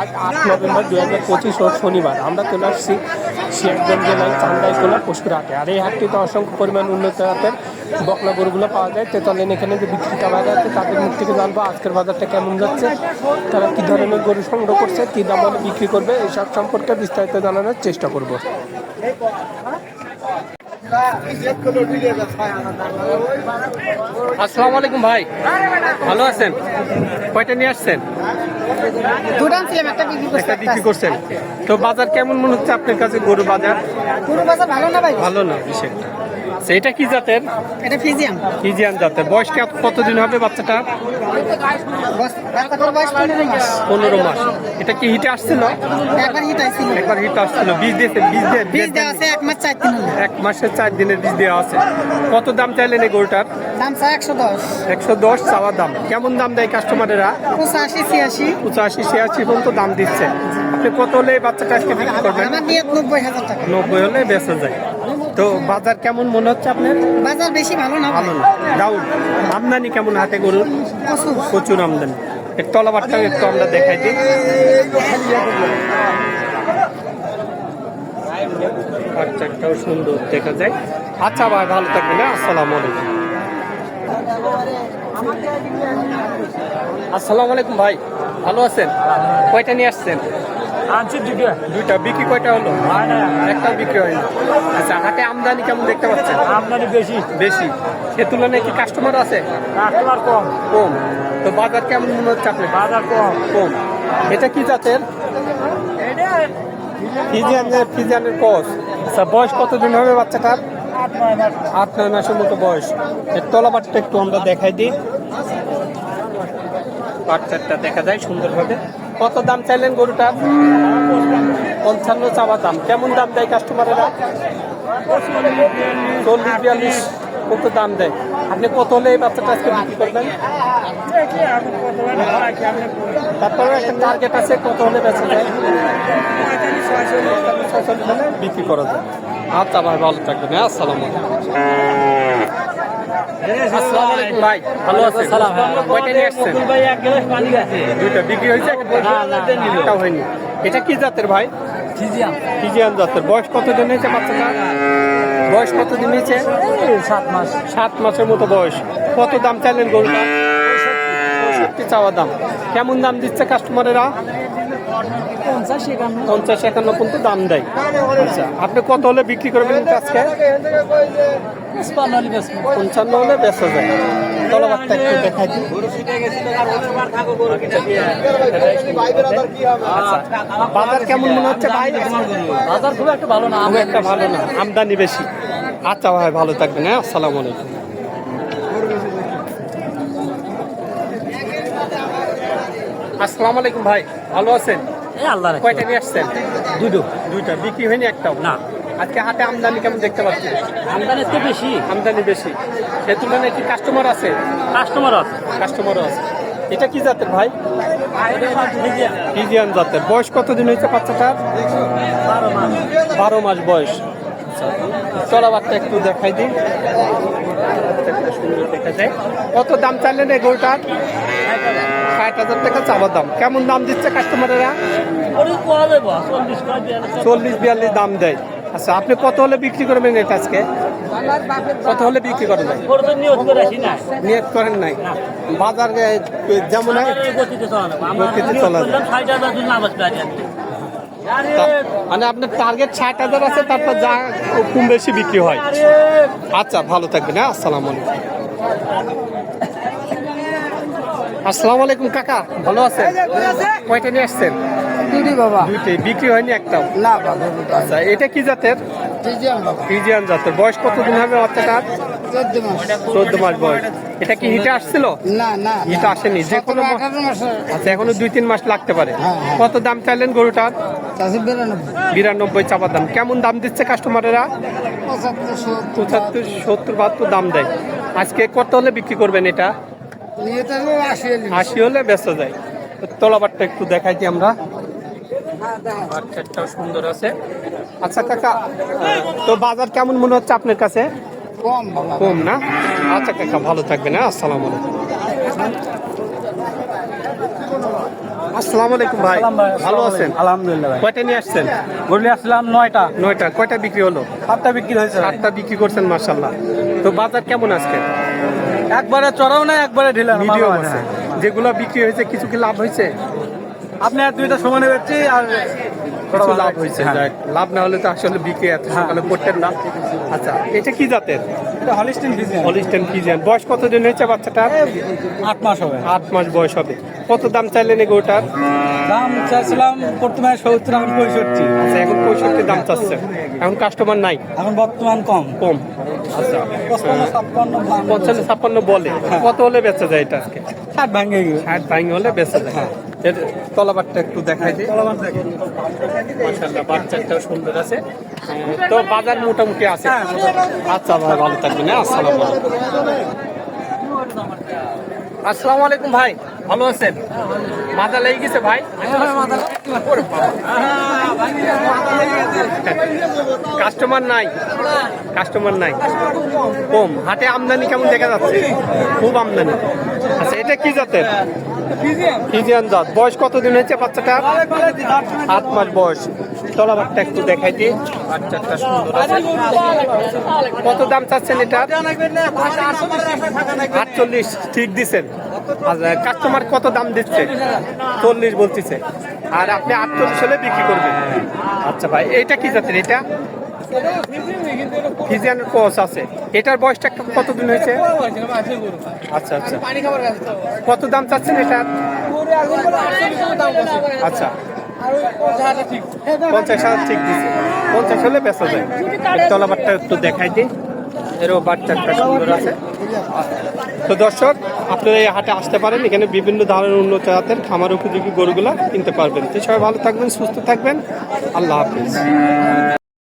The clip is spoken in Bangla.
আজ আট নভেম্বর দু হাজার পঁচিশ ও শনিবার। আমরা চলে আসছি শিয়ারগঞ্জ জেলায় চান্দাইকোলা পশুর হাটে আর এই হাটটিতে অসংখ্য পরিমাণ উন্নত জাতের বকলা গরুগুলো পাওয়া যায়। তেতলেন এখানে যে বিক্রেতা বাজার আছে, তাদের মুখ থেকে জানব আজকের বাজারটা কেমন যাচ্ছে, তারা কী ধরনের গরু সংগ্রহ করছে, কী দাম বিক্রি করবে এইসব সম্পর্কে বিস্তারিত জানানোর চেষ্টা করব। আসসালামু আলাইকুম ভাই। ভালো আছেন? কয়টা নিয়ে আসছেন? একটা বিক্রি করছেন। তো বাজার কেমন মনে হচ্ছে আপনার কাছে? গরু বাজার? গরু বাজার ভালো না ভাই? ভালো না বিশেষ। আচ্ছা, এটা কি জাতের? এটা ফিজিয়াম ফিজিয়ান জাতের। বয়স কে- কতদিন হবে বাচ্চাটা? পনেরো মাস। এটা কি হিটে আসছিল? একবার হিট আইছিল একবার হিট আসছিল। বীজ দিয়েছে বীজ দিয়ে বীজ দেওয়া আছে এক মাস চার দিন এক মাসের চার দিনের বীজ দেওয়া আছে। কত দাম চাইলেন এই গরুটার? দাম একশো দশ। একশো দশ চাওয়া দাম। কেমন দাম দেয় কাস্টমারেরা পঁচাশি ছিয়াশি। পঁচাশি ছিয়াশি পর্যন্ত দাম দিচ্ছে। আপনি কত হলে বাচ্চাটা আজকে বিক্রি করবেন? নব্বই হাজার টাকা। নব্বই হলে বেঁচে যায়। তো বাজার কেমন মনে হচ্ছে আপনার? বাজার বেশি ভালো না ভালো না। ডাউন আমদানি কেমন হাতে গরুর প্রচুর। আমদানি। এর তলাবারটা একটু আমরা দেখাই দিই। বাচ্চাটাও সুন্দর দেখা যায়। আচ্ছা ভাই ভালো থাকবেন হ্যাঁ? আসসালামু আলাইকুম। আসসালামু আলাইকুম ভাই ভালো আছেন? কয়টা নিয়ে আসছেন? আনছি দুটো দুইটা। বিক্রি কয়টা হলো? একটা বিক্রি হয়নি আচ্ছা আমদানি কেমন দেখতে পাচ্ছেন? আমদানি বেশি। বেশি। সে তুলনায় কি কাস্টমার আছে? কাস্টমার কম। কম। তো বাজার কেমন মনে হচ্ছে বাজার কম। কম। এটা কি জাতের? ফিজিয়ানের ফিজিয়ানের কস আচ্ছা বয়স কতদিন হবে বাচ্চাটার? আট নয় মাসের মতো বয়স। এর তলাবারটা একটু আমরা দেখাই দিই। বাচ্চাটা দেখা যায় সুন্দরভাবে। কত দাম চাইলেন গরুটার পঞ্চান্ন চাওয়া দাম। কেমন দাম দেয় কাস্টমারেরা চল্লিশ, বিয়াল্লিশ কত দাম দেয়? আপনি কত হলে এই বাচ্চাটা আজকে বিক্রি করবেন। তারপরে একটা টার্গেট আছে, কত হলে বেঁচে যায়? বিক্রি করা যায়। আচ্ছা ভাই, ভালো থাকবেন হ্যাঁ আসসালামু আলাইকুম আসসালামু আলাইকুম ভাই ভালো আছেন? কয়টা নিয়ে আসছেন? ভাই এক গ্লাস পানি গেছে। দুইটা বিক্রি হয়েছে? হয়নি। এটা কি জাতের ভাই? ফিজিয়ান জাতের। বয়স কতদিন হয়েছে বাচ্চাটা? বয়স কতদিন হয়েছে? সাত মাস। সাত মাসের মতো বয়স। কত দাম চাইলেন গরুটা? পঁয়ষট্টি চাওয়া দাম? কেমন দাম দিচ্ছে কাস্টমারেরা পঞ্চাশ একান্ন। পর্যন্ত দাম দেয়। আচ্ছা আপনি কত হলে বিক্রি করবেন আজকে? পঞ্চান্ন হলে বেচা যায়। তলাবারটা একটু দেখাই দিই আচ্ছা, বাজার কেমন মনে হচ্ছে ভাই? বাজার খুব একটা ভালো না খুব একটা ভালো না। আমদানি বেশি। আচ্ছা ভাই ভালো থাকবেন হ্যাঁ? আসসালামু আলাইকুম। আসসালামু আলাইকুম ভাই ভালো আছেন? এই আল্লাহ কয়টা নিয়ে আসছেন? দুটো দুইটা বিক্রি হয়নি একটাও? না। আজকে হাতে আমদানি কেমন দেখতে পাচ্ছেন? আমদানি তো বেশি। আমদানি বেশি। সে তুলনায় কি কাস্টমার আছে? কাস্টমার আছে। কাস্টমারও আছে। এটা কি জাতের ভাই? ইন্ডিয়ান জাতের। বয়স কতদিন হয়েছে বাচ্চাটার? বারো মাস। বয়স। চলা বাচ্চা একটু দেখাই যায়। কত দাম চাইলেন এই গরুটার? ষাট হাজার টাকা চাওয়ার দাম। কেমন দাম দিচ্ছে কাস্টমারেরা চল্লিশ বিয়াল্লিশ দাম দেয়। আচ্ছা আপনি কত হলে বিক্রি করবেন এটা আজকে কত হলে বিক্রি করা যায় নিয়ত করে আসি না। নিয়ত করেন নাই? বাজার যেমন মানে আপনার টার্গেট ষাট হাজার আছে তারপর যা কম বেশি বিক্রি হয়। আচ্ছা ভালো থাকবেন হ্যাঁ? আসসালামু আলাইকুম। আসসালামু আলাইকুম কাকা। ভালো আছেন? কয়টা নিয়ে আসছেন? দিদি বাবা। দুইটাই। বিক্রি হয়নি একটাও? না আচ্ছা এটা কি জাতের? জাতের। বয়স কতদিন হবে বাচ্চাটার? চোদ্দ মাস। বয়স। এটা কি হিটে আসছিল? না না হিটে আসেনি। যে কোনো আচ্ছা এখনও দুই তিন মাস লাগতে পারে। হ্যাঁ, হ্যাঁ। কত দাম চাইলেন গরুটার? বিরানব্বই। চাপার দাম। কেমন দাম দিচ্ছে কাস্টমারেরা? পঁচাত্তর সত্তর বাহাত্তর দাম দেয়। আজকে কত হলে বিক্রি করবেন এটা? আশি হলে ব্যস্ত যায়। তো তলাবারটা একটু দেখাই দিই আমরা। বাচ্চাটাও সুন্দর আছে। আচ্ছা কাকা তো বাজার কেমন মনে হচ্ছে আপনার কাছে? কম কম না? আচ্ছা কাকা ভালো থাকবেন হ্যাঁ? আসসালামু আলাইকুম। আসসালামু আলাইকুম ভাই। ভালো আছেন? আলহামদুলিল্লাহ ভাই। কয়টা নিয়ে আসছেন? গরুলি আসলাম নয়টা। নয়টা। কয়টা বিক্রি হলো? সাতটা বিক্রি হয়েছে। আটটা বিক্রি করছেন মার্শাল্লাহ তো বাজার কেমন আজকে? একবারে চড়াও না একবারে ঢিলা মিডিয়াম আছে। যেগুলো বিক্রি হয়েছে কিছু কি লাভ হয়েছে? আপনি আর দুইটা সমানে বেচছি আর কিছু লাভ হয়েছে হ্যাঁ। লাভ না হলে তো আসলে বিক্রি এত সকালে করতেন না। আচ্ছা এটা কি জাতের? এটা হলিস্টিন ফিজিয়ান হলিস্টেন ফিজিয়ান বয়স কতদিন হয়েছে বাচ্চাটার? আট মাস হবে। আট মাস বয়স হবে। কত দাম চাইলেন এই গরুটার? দাম চাইছিলাম প্রথমে সত্তর এখন পঁয়ষট্টি। আচ্ছা এখন পঁয়ষট্টি দাম চাচ্ছে এখন কাস্টমার নাই? এখন বর্তমান কম। কম। আচ্ছা। পঞ্চান্ন ছাপ্পান্ন বলে। কত হলে বেচা যায় এটা আজকে? ষাট ভাঙে ষাট ভাঙি হলে বেচা যায়। হ্যাঁ। এর তলাবারটা একটু দেখাই দিই। মাশাআল্লাহ বাচ্চাটাও সুন্দর আছে। তো বাজার মোটামুটি আছে। আচ্ছা ভাই ভালো থাকবেন হ্যাঁ আসসালামু আলাইকুম। আসসালামু আলাইকুম ভাই। ভালো আছেন? মাথা লেগে গেছে ভাই। কাস্টমার নাই। কাস্টমার নাই। কম। হাটে আমদানি কেমন দেখা যাচ্ছে? খুব আমদানি। আচ্ছা এটা কি জাতের? ফিজিয়ান জাত। বয়স কতদিন হয়েছে বাচ্চাটা আট মাস বয়স। তলাবারটা একটু দেখাই দিই। বাচ্চাটা সুন্দর। কত দাম চাচ্ছেন এটা? আটচল্লিশ। ঠিক দিছেন। কাস্টমার কত দাম দিচ্ছে? চল্লিশ বলতেছে। আর আপনি আটচল্লিশ হলে বিক্রি করবেন। আচ্ছা ভাই, এইটা কি জাতের এটা? ফিজিয়ানের কোচ আছে। এটার বয়সটা কতদিন হয়েছে? আচ্ছা আচ্ছা। কত দাম চাচ্ছেন এটা? আচ্ছা। পঞ্চাশ হাজার ঠিক দিছে। পঞ্চাশ হলে বেচা যায়। তলাবারটা একটু দেখাই দিই। এরও বাচ্চাটা সুন্দর আছে। তো দর্শক, আপনারা এই হাটে আসতে পারেন। এখানে বিভিন্ন ধরনের উন্নত জাতের খামার উপযোগী গরুগুলা কিনতে পারবেন। তো সবাই ভালো থাকবেন, সুস্থ থাকবেন। আল্লাহ হাফিজ।